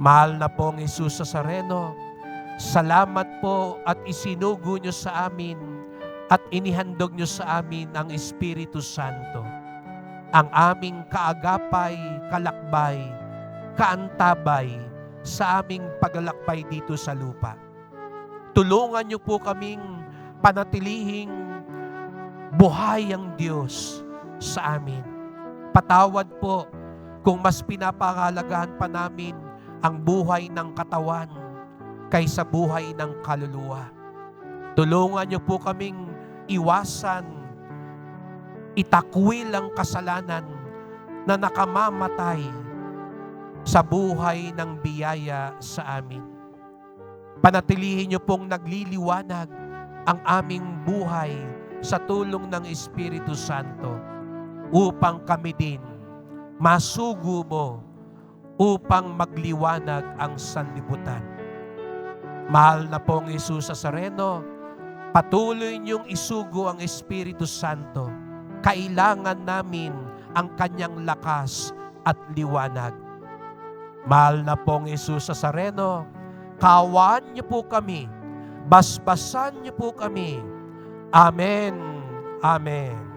Mahal na pong Jesus sa Sareno, salamat po at isinugo nyo sa amin at inihandog nyo sa amin ang Espiritu Santo. Ang aming kaagapay, kalakbay, kaantabay sa aming paglalakbay dito sa lupa. Tulungan nyo po kaming panatilihing buhay ang Diyos sa amin. Patawad po kung mas pinapangalagahan pa namin ang buhay ng katawan kaysa buhay ng kaluluwa. Tulungan niyo po kaming iwasan, itakwil ang kasalanan na nakamamatay sa buhay ng biyaya sa amin. Panatilihin niyo pong nagliliwanag ang aming buhay sa tulong ng Espiritu Santo upang kami din masugo mo upang magliwanag ang sanlibutan. Mahal na pong Isus sa Sareno, patuloy niyong isugo ang Espiritu Santo. Kailangan namin ang kanyang lakas at liwanag. Mahal na pong Isus sa Sareno, kawan niyo po kami, basbasan niyo po kami. Amen. Amen.